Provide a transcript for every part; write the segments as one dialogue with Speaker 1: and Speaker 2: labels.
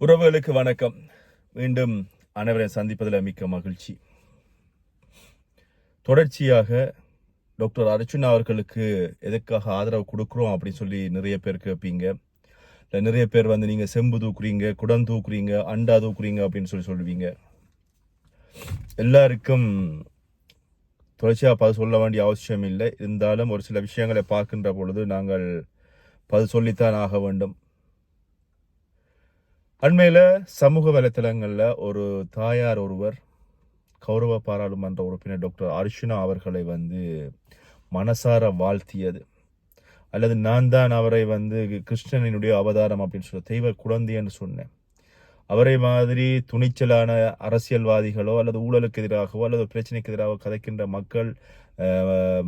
Speaker 1: உறவுகளுக்கு வணக்கம். மீண்டும் அனைவரை சந்திப்பதில் மிக்க மகிழ்ச்சி. தொடர்ச்சியாக டாக்டர் அர்ச்சுனா அவர்களுக்கு எதுக்காக ஆதரவு கொடுக்குறோம் அப்படின்னு சொல்லி நிறைய பேர் கேட்பீங்க. இல்லை நிறைய பேர் வந்து நீங்கள் செம்பு தூக்குறீங்க குடம் தூக்குறீங்க அண்டா தூக்குறீங்க அப்படின்னு சொல்லி சொல்லுவீங்க. எல்லாருக்கும் தொடர்ச்சியாக பதில் சொல்ல வேண்டிய அவசியம் இல்லை. இருந்தாலும் ஒரு சில விஷயங்களை பார்க்கின்ற பொழுது நாங்கள் பதில் சொல்லித்தான் ஆக வேண்டும். அண்மையில் சமூக வலைத்தளங்களில் ஒரு தாயார் ஒருவர் கௌரவ பாராளுமன்ற உறுப்பினர் டாக்டர் அர்ஷுனா அவர்களை வந்து மனசார வாழ்த்தியது. அல்லது நான் தான் அவரை வந்து கிருஷ்ணனினுடைய அவதாரம் அப்படின்னு சொல்ல தெய்வ குழந்தை என்று சொன்னேன். அவரை மாதிரி துணிச்சலான அரசியல்வாதிகளோ அல்லது ஊழலுக்கு எதிராகவோ அல்லது பிரச்சனைக்கு எதிராக கதைக்கின்ற மக்கள்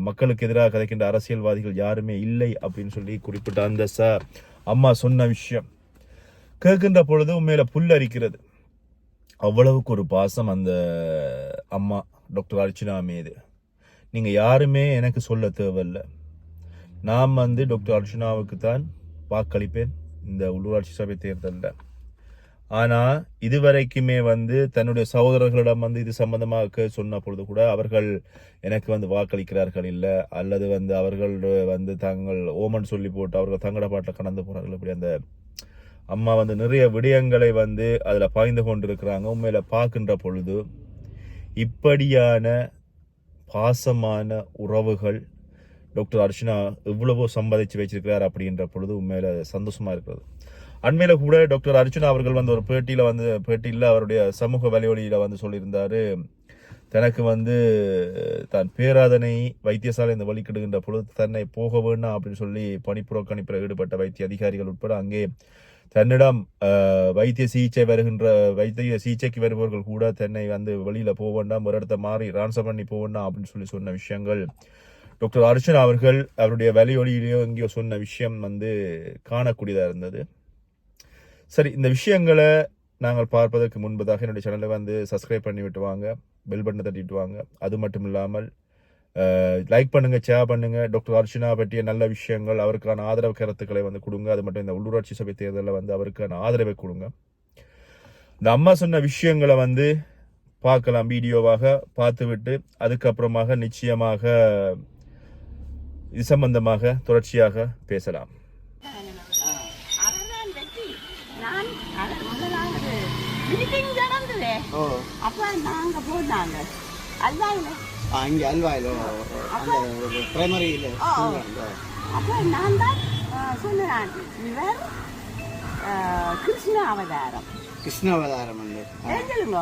Speaker 1: மக்களுக்கு எதிராக கதைக்கின்ற அரசியல்வாதிகள் யாருமே இல்லை அப்படின்னு சொல்லி குறிப்பிட்ட அந்த ச அம்மா சொன்ன விஷயம். கேட்கின்ற பொழுது உண்மையில புல்லரிக்கிறது அவ்வளவுக்கு ஒரு பாசம் அந்த அம்மா டாக்டர் அர்ச்சனா மீது நீங்கள் யாருமே எனக்கு சொல்ல தேவையில்ல. நான் வந்து டாக்டர் அர்ச்சனாவுக்கு தான் வாக்களிப்பேன். இந்த உள்ளூராட்சி சபை தேர்தலில். ஆனால் இதுவரைக்குமே வந்து தன்னுடைய சகோதரர்களிடம் வந்து இது சம்பந்தமாக சொன்ன பொழுது கூட அவர்கள் எனக்கு வந்து வாக்களிக்கிறார்கள் இல்லை. அல்லது வந்து அவர்கள் வந்து தாங்கள் ஓமன் சொல்லி போட்டு அவர்கள் தங்கட பாட்டில் கடந்து போகிறார்கள் இப்படி அந்த அம்மா வந்து நிறைய விடயங்களை வந்து அதில் பாய்ந்து கொண்டிருக்கிறாங்க. உண்மையில் பார்க்கின்ற பொழுது இப்படியான பாசமான உறவுகள் டாக்டர் அர்ச்சனா எவ்வளவோ சம்பாதிச்சு வச்சிருக்கிறார் அப்படின்ற பொழுது உண்மையில் சந்தோஷமாக இருக்கிறது. அண்மையில் கூட டாக்டர் அர்ச்சனா அவர்கள் வந்து ஒரு பேட்டியில் வந்து பேட்டியில் அவருடைய சமூக வலையொலியில வந்து சொல்லியிருந்தார் தனக்கு வந்து தான் பேராதனை வைத்தியசாலை இந்த வழிக்கிடுகின்ற பொழுது தன்னை போக வேண்டாம் அப்படின்னு சொல்லி பணிப்புறக்கணிப்பில் ஈடுபட்ட வைத்திய அதிகாரிகள் உட்பட அங்கே தன்னிடம் வைத்திய சிகிச்சை வருகின்ற வைத்திய சிகிச்சைக்கு வருபவர்கள் கூட தன்னை வந்து வெளியில் போக வேண்டாம் ஒரு இடத்த மாறி ரான்சம் பண்ணி போக வேண்டாம் அப்படின்னு சொல்லி சொன்ன விஷயங்கள். டாக்டர் அர்ச்சனா அவர்கள் அவருடைய வலியொலியிலேயோ எங்கேயோ சொன்ன விஷயம் வந்து காணக்கூடியதாக இருந்தது. சரி இந்த விஷயங்களை நாங்கள் பார்ப்பதற்கு முன்பதாக என்னுடைய சேனலை வந்து சப்ஸ்கிரைப் பண்ணி விட்டுவாங்க பெல் பட்டனை தட்டிட்டு வாங்க. அது மட்டும் இல்லாமல் லைக் பண்ணுங்க ஷேர் பண்ணுங்க. டாக்டர் அர்ச்சனா பற்றிய நல்ல விஷயங்கள் அவருக்கான ஆதரவு கருத்துக்களை வந்து கொடுங்க. அது மட்டும் இந்த உள்ளூராட்சி சபை தேர்தலில் வந்து அவருக்கான ஆதரவை கொடுங்க. இந்த அம்மா சொன்ன விஷயங்களை வந்து பார்க்கலாம் வீடியோவாக பார்த்துவிட்டு அதுக்கப்புறமாக நிச்சயமாக இது சம்பந்தமாக தொடர்ச்சியாக பேசலாம்.
Speaker 2: அப்ப நாங்க போனாங்க அல்லாயில
Speaker 3: ஆ, இங்க அல்வாயிலோ அந்த பிரைமரியில்.
Speaker 2: அப்ப நான் தான் சொன்னேன் இவர் கிருஷ்ண அவதாரம்
Speaker 3: கிருஷ்ணாவதாரம் வந்து
Speaker 2: ஏஞ்சலுங்க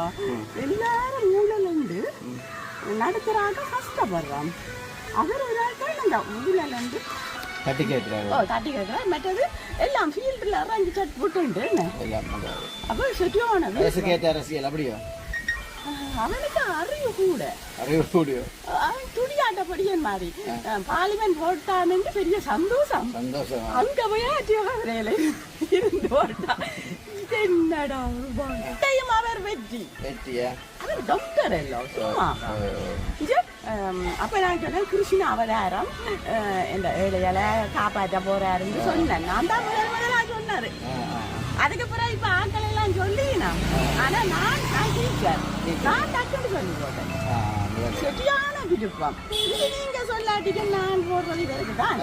Speaker 2: எல்லாரும் ஊழல் உண்டு நடத்துறாங்க கஷ்டப்படுறோம் அவர் ஒரு தான் இந்த ஊழல் உண்டு
Speaker 3: தட்டி கேட்கிறாரு
Speaker 2: ஓ தட்டி கேட்கிறேன் மற்றது எல்லாம் ஃபீல்டில் இறங்கி சட்
Speaker 3: எல்லாம் அந்த
Speaker 2: அப்போ
Speaker 3: வயசுக்கேற்ற அரசியல் அப்படியோ
Speaker 2: அவனுக்கு அறிவு கூட.
Speaker 3: அறிவு கூடியோ?
Speaker 2: அவன் துடியாட்டப்படியன் மாதிரி. பார்லிமெண்ட் போட்டான்னு பெரிய சந்தோஷம்.
Speaker 3: சந்தோஷம்.
Speaker 2: அங்க போய் அத்தியோகரையில இருந்து போட்டா இது என்னடா வாழ்க்கையும் அவர் வெற்றி.
Speaker 3: வெற்றியா?
Speaker 2: அவர் டாக்டர் எல்லாம் சும்மா. அப்ப நான் சொன்னேன் கிருஷ்ண அவதாரம் இந்த ஏழைகளை காப்பாற்ற போறாருன்னு சொன்னேன். நான் தான் முதல் முதலா சொன்னாரு அதுக்கு பிறகு இப்ப ஆட்கள் எல்லாம் சொல்லினா ஆனா நான் நான் டீச்சர் நான் டக்குன்னு சொல்லி போட்டேன். சரியான விருப்பம். இது நீங்க சொல்லாட்டிக்கு நான் போடுறது இவருக்கு தான்.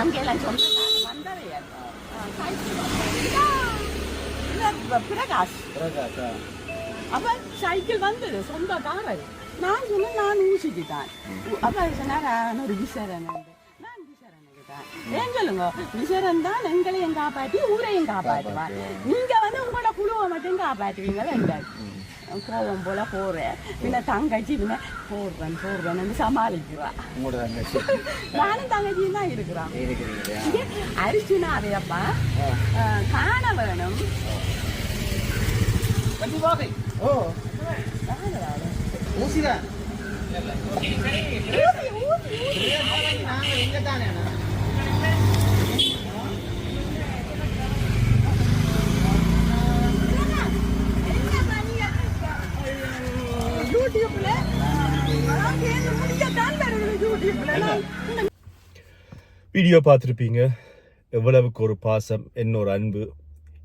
Speaker 2: அங்க எல்லாம் சொன்னேன் வந்தவையர் பிரகாஷ். அப்ப சைக்கிள் வந்தது சொந்த காரர் நான் சொன்னேன் நான் ஊசிக்கு தான் அப்ப சொன்னார் "நான் ஒரு தான் ஏன் சொல்லுங்க? விசரன் தான் எங்களையும் காப்பாற்றி ஊரையும் காப்பாற்றுவார். நீங்க வந்து உங்களோட குழுவை மட்டும் காப்பாற்றுவீங்க வேண்டாம் கோவம் போல போறேன். பின்ன தங்கச்சி பின்ன போடுறேன் போடுறேன்னு சமாளிக்கிறா. நானும் தங்கச்சியும் தான் இருக்கிறான் அரிசினா அதையப்பா காண வேணும்.
Speaker 3: ஊசிதான். நாங்கள் இங்கே தானே
Speaker 1: வீடியோ பார்த்துருப்பீங்க. எவ்வளவுக்கு ஒரு பாசம் என்ன ஒரு அன்பு.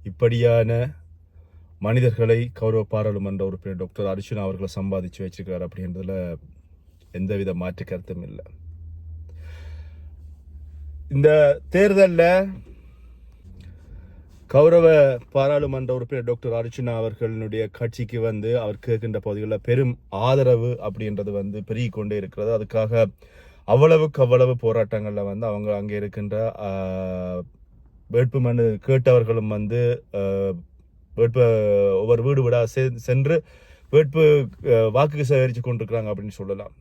Speaker 1: இப்படியான மனிதர்களை கௌரவ பாராளுமன்ற உறுப்பினர் டாக்டர் அர்ஜுனா அவர்களை சம்பாதிச்சு வச்சிருக்கிறார் அப்படின்றதுல எந்தவித மாற்று கருத்தும் இல்லை. இந்த தேர்தலில் கௌரவ பாராளுமன்ற உறுப்பினர் டாக்டர் அர்ச்சுனா அவர்களுடைய கட்சிக்கு வந்து அவர் கேட்கின்ற பகுதிகளில் பெரும் ஆதரவு அப்படின்றது வந்து பெருகி கொண்டே இருக்கிறது. அதுக்காக அவ்வளவுக்கு அவ்வளவு போராட்டங்களில் வந்து அவங்க அங்கே இருக்கின்ற வேட்புமனு வேட்பு மனு கேட்டவர்களும் வந்து வேட்பு ஒவ்வொரு வீடு வீடாக சென்று வேட்பு வாக்கு சேகரித்து கொண்டிருக்கிறாங்க அப்படின்னு சொல்லலாம்.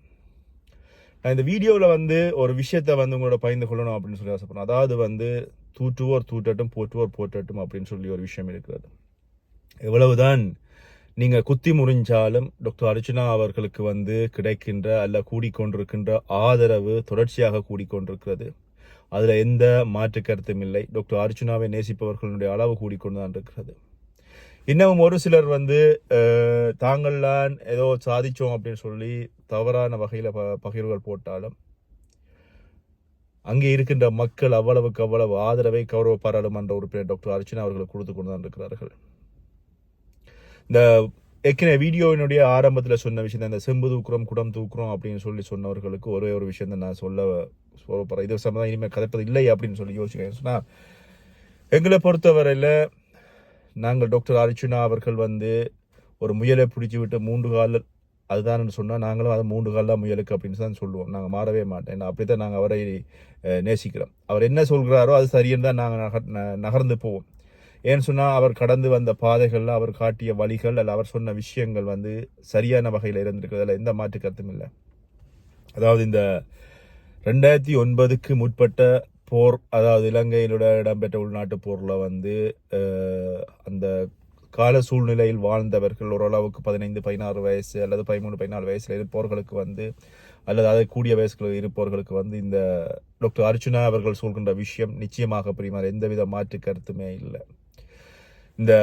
Speaker 1: நான் இந்த வீடியோவில் வந்து ஒரு விஷயத்தை வந்து உங்களோட பகிர்ந்து கொள்ளணும் அப்படின்னு சொல்லி ஆசைப்படுறேன். அதாவது வந்து தூற்றுவோர் தூட்டட்டும் போற்றுவோர் போற்றட்டும் அப்படின்னு சொல்லி ஒரு விஷயம் இருக்கிறது. எவ்வளவுதான் நீங்கள் குத்தி முறிஞ்சாலும் டாக்டர் அர்ச்சனா அவர்களுக்கு வந்து கிடைக்கின்ற அல்ல கூடிக்கொண்டிருக்கின்ற ஆதரவு தொடர்ச்சியாக கூடிக்கொண்டிருக்கிறது. அதில் எந்த மாற்று கருத்தும் இல்லை. டாக்டர் அர்ச்சனாவை நேசிப்பவர்களுடைய அளவு கூடிக்கொண்டு தான் இருக்கிறது. இன்னமும் ஒரு சிலர் வந்து அஹ், ஏதோ சாதித்தோம் அப்படின்னு சொல்லி தவறான வகையில் ப பகிர்வுகள் போட்டாலும் அங்கே இருக்கின்ற மக்கள் அவ்வளவுக்கு அவ்வளவு ஆதரவை கௌரவ பாராளுமன்ற உறுப்பினர் டாக்டர் அர்ச்சனா அவர்களுக்கு கொடுத்து கொண்டு தான் இருக்கிறார்கள். இந்த ஏற்கனவே வீடியோவினுடைய ஆரம்பத்தில் சொன்ன விஷயம் இந்த செம்பு தூக்குறோம் குடம் தூக்குறோம் அப்படின்னு சொல்லி சொன்னவர்களுக்கு ஒரே ஒரு விஷயம் தான் நான் சொல்ல சொல்ல போகிறேன் இது சம்பந்தம் இனிமேல் கதைப்பது இல்லை அப்படின்னு சொல்லி யோசிக்கிறேன். சொன்னால் எங்களை பொறுத்தவரையில் நாங்கள் டாக்டர் அர்ச்சுனா அவர்கள் வந்து ஒரு முயலை பிடிச்சி விட்டு மூன்று கால அதுதான் சொன்னால் நாங்களும் அதை மூன்று கால முயலுக்கு அப்படின்னு தான் சொல்லுவோம். நாங்கள் மாறவே மாட்டேன். அப்படி தான் நாங்கள் அவரை நேசிக்கிறோம். அவர் என்ன சொல்கிறாரோ அது சரின்னு தான் நாங்கள் நகர் ந- நகர்ந்து போவோம். ஏன்னு சொன்னால் அவர் கடந்து வந்த பாதைகள் அவர் காட்டிய வழிகள் அல்ல அவர் சொன்ன விஷயங்கள் வந்து சரியான வகையில் இருந்திருக்கிறதுல எந்த மாற்று கருத்தும் இல்லை. அதாவது இந்த ரெண்டாயிரத்தி ஒன்பதுக்கு முற்பட்ட போர் அதாவது இலங்கையிலோட இடம்பெற்ற உள்நாட்டு போரில் வந்து அந்த கால சூழ்நிலையில் வாழ்ந்தவர்கள் ஓரளவுக்கு பதினைந்து பதினாறு வயசு அல்லது பதிமூணு பதினாலு வயசில் இருப்பவர்களுக்கு வந்து அல்லது அதை கூடிய வயசுகளில் இருப்பவர்களுக்கு வந்து இந்த டாக்டர் அர்ச்சுனா அவர்கள் சொல்கின்ற விஷயம் நிச்சயமாக பிரிமார். எந்தவித மாற்று கருத்துமே இல்லை. இந்த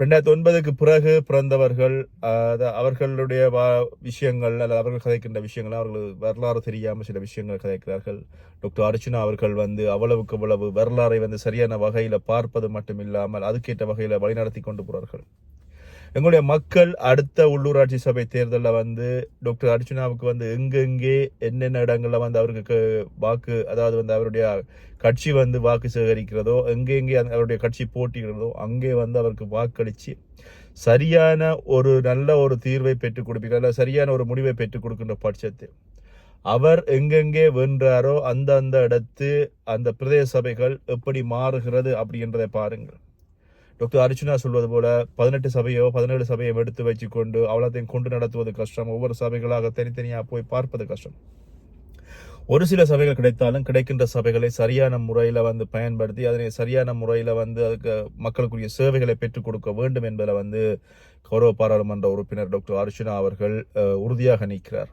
Speaker 1: ரெண்டாயிரத்தி ஒன்பதுக்கு பிறகு பிறந்தவர்கள் அவர்களுடைய விஷயங்கள் அல்லது அவர்கள் கதைக்கின்ற விஷயங்கள் அவர்கள் வரலாறு தெரியாமல் சில விஷயங்கள் கதைக்கிறார்கள். டாக்டர் அர்ச்சுனா அவர்கள் வந்து அவ்வளவுக்கு அவ்வளவு வரலாறை வந்து சரியான வகையில் பார்ப்பது மட்டும் இல்லாமல் அதுக்கேற்ற வகையில் வழிநடத்தி கொண்டு போகிறார்கள் எங்களுடைய மக்கள் அடுத்த உள்ளூராட்சி சபை தேர்தலில் வந்து டாக்டர் அர்ச்சுனாவுக்கு வந்து எங்கெங்கே என்னென்ன இடங்களில் வந்து அவருக்கு க- வாக்கு அதாவது வந்து அவருடைய கட்சி வந்து வாக்கு சேகரிக்கிறதோ எங்கெங்கே அவருடைய கட்சி போட்டியிடுறதோ அங்கே வந்து அவருக்கு வாக்களித்து சரியான ஒரு நல்ல ஒரு தீர்வை பெற்றுக் கொடுப்பீர்கள் சரியான ஒரு முடிவை பெற்றுக் கொடுக்கின்ற பட்சத்தில் அவர் எங்கெங்கே வென்றாரோ அந்த அந்த இடத்து அந்த பிரதேச சபைகள் எப்படி மாறுகிறது அப்படின்றதை பாருங்கள். டாக்டர் அர்ச்சுனா சொல்வது போல பதினெட்டு சபையோ பதினேழு சபையோ எடுத்து வச்சுக்கொண்டு அவ்வளோத்தையும் கொண்டு நடத்துவது கஷ்டம். ஒவ்வொரு சபைகளாக தனித்தனியாக போய் பார்ப்பது கஷ்டம். ஒரு சில சபைகள் கிடைத்தாலும் கிடைக்கின்ற சபைகளை சரியான முறையில் வந்து பயன்படுத்தி அதனை சரியான முறையில் வந்து அதுக்கு மக்களுக்குரிய சேவைகளை பெற்றுக் கொடுக்க வேண்டும் என்பதில் வந்து கௌரவ பாராளுமன்ற உறுப்பினர் டாக்டர் அர்ச்சுனா அவர்கள் உறுதியாக நிற்கிறார்.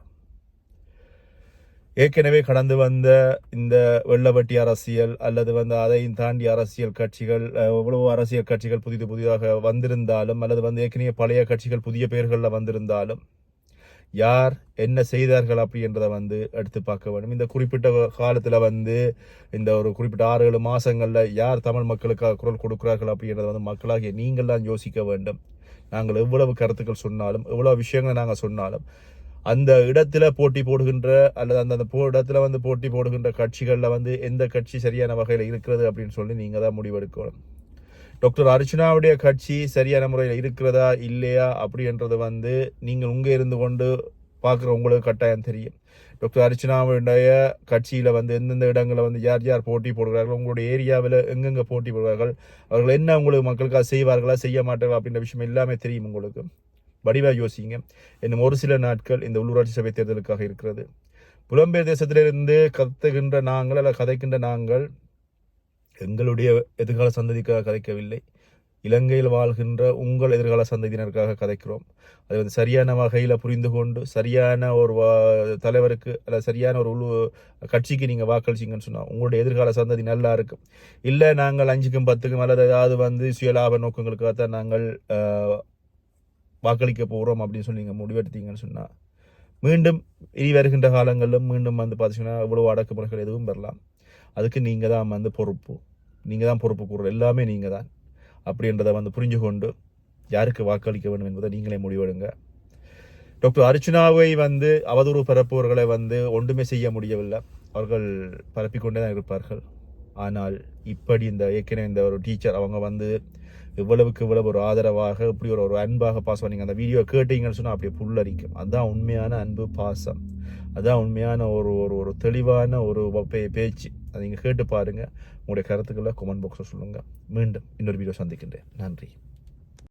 Speaker 1: ஏற்கனவே கடந்து வந்த இந்த வெள்ளவட்டி அரசியல் அல்லது வந்து அதையும் தாண்டி அரசியல் கட்சிகள் எவ்வளவு அரசியல் கட்சிகள் புதிது புதிதாக வந்திருந்தாலும் அல்லது வந்து ஏற்கனவே பழைய கட்சிகள் புதிய பெயர்களில் வந்திருந்தாலும் யார் என்ன செய்தார்கள் அப்படின்றத வந்து எடுத்து பார்க்க வேண்டும். இந்த குறிப்பிட்ட காலத்தில் வந்து இந்த ஒரு குறிப்பிட்ட ஆறு ஏழு மாதங்களில் யார் தமிழ் மக்களுக்காக குரல் கொடுக்கிறார்கள் அப்படின்றத வந்து மக்களாகிய நீங்கள் தான் யோசிக்க வேண்டும். நாங்கள் எவ்வளவு கருத்துக்கள் சொன்னாலும் எவ்வளோ விஷயங்களை நாங்கள் சொன்னாலும் அந்த இடத்துல போட்டி போடுகின்ற அல்லது அந்த அந்த போ இடத்துல வந்து போட்டி போடுகின்ற கட்சிகளில் வந்து எந்த கட்சி சரியான வகையில் இருக்கிறது அப்படின்னு சொல்லி நீங்கள் தான் முடிவெடுக்கணும். டாக்டர் அர்ச்சனாவுடைய கட்சி சரியான முறையில் இருக்கிறதா இல்லையா அப்படின்றது வந்து நீங்கள் உங்கே இருந்து கொண்டு பார்க்குற உங்களுக்கு கட்டாயம் தெரியும். டாக்டர் அர்ச்சனாவுடைய கட்சியில் வந்து எந்தெந்த இடங்களில் வந்து யார் யார் போட்டி போடுகிறார்கள் உங்களுடைய ஏரியாவில் எங்கெங்கே போட்டி போடுவார்கள் அவர்கள் என்ன உங்களுக்கு மக்களுக்காக செய்வார்களா செய்ய மாட்டார்களா அப்படின்ற விஷயம் எல்லாமே தெரியும் உங்களுக்கு. வடிவாக யோசிங்க. இன்னும் ஒரு சில நாட்கள் இந்த உள்ளூராட்சி சபை தேர்தலுக்காக இருக்கிறது. புலம்பெயர் தேசத்திலிருந்து கத்துகின்ற நாங்கள் அல்ல கதைக்கின்ற நாங்கள் எங்களுடைய எதிர்கால சந்ததிக்காக கதைக்கவில்லை. இலங்கையில் வாழ்கின்ற உங்கள் எதிர்கால சந்ததியினருக்காக கதைக்கிறோம். அது வந்து சரியான வகையில் புரிந்து கொண்டு சரியான ஒரு வா- தலைவருக்கு அல்ல சரியான ஒரு உள்ள கட்சிக்கு நீங்கள் வாக்களிச்சிங்கன்னு சொன்னால் உங்களுடைய எதிர்கால சந்ததி நல்லா இருக்கும். இல்லை நாங்கள் அஞ்சுக்கும் பத்துக்கும் அல்லது ஏதாவது வந்து சுயலாப நோக்கங்களுக்காக தான் நாங்கள் வாக்களிக்க போகிறோம் அப்படின்னு சொல்லி நீங்கள் முடிவெடுத்தீங்கன்னு சொன்னால் மீண்டும் இனி வருகின்ற காலங்களிலும் மீண்டும் வந்து பார்த்தீங்கன்னா இவ்வளோ அடக்குமுறைகள் எதுவும் வரலாம். அதுக்கு நீங்கள் தான் வந்து பொறுப்பு. நீங்கள் தான் பொறுப்பு கூறுற எல்லாமே நீங்கள் தான். அப்படின்றத வந்து புரிஞ்சு கொண்டு யாருக்கு வாக்களிக்க வேண்டும் என்பதை நீங்களே முடிவெடுங்க. டாக்டர் அர்ச்சுனாவை வந்து அவதூறு பரப்புவர்களை வந்து ஒன்றுமே செய்ய முடியவில்லை. அவர்கள் பரப்பிக்கொண்டே தான் இருப்பார்கள். ஆனால் இப்படி இந்த ஏற்கனவே இந்த ஒரு டீச்சர் அவங்க வந்து இவ்வளவுக்கு இவ்வளவு ஒரு ஆதரவாக இப்படி ஒரு ஒரு அன்பாக பாசம் நீங்கள் அந்த வீடியோ கேட்டீங்கன்னு சொன்னால் அப்படியே புல்லரிக்கும். அதுதான் உண்மையான அன்பு பாசம். அதுதான் உண்மையான ஒரு ஒரு ஒரு தெளிவான ஒரு பே பேச்சு. அதை நீங்கள் கேட்டு பாருங்கள் உங்களுடைய கருத்துக்களை கமெண்ட் பாக்ஸில் சொல்லுங்கள் மீண்டும் இன்னொரு வீடியோ சந்திக்கின்றேன். நன்றி.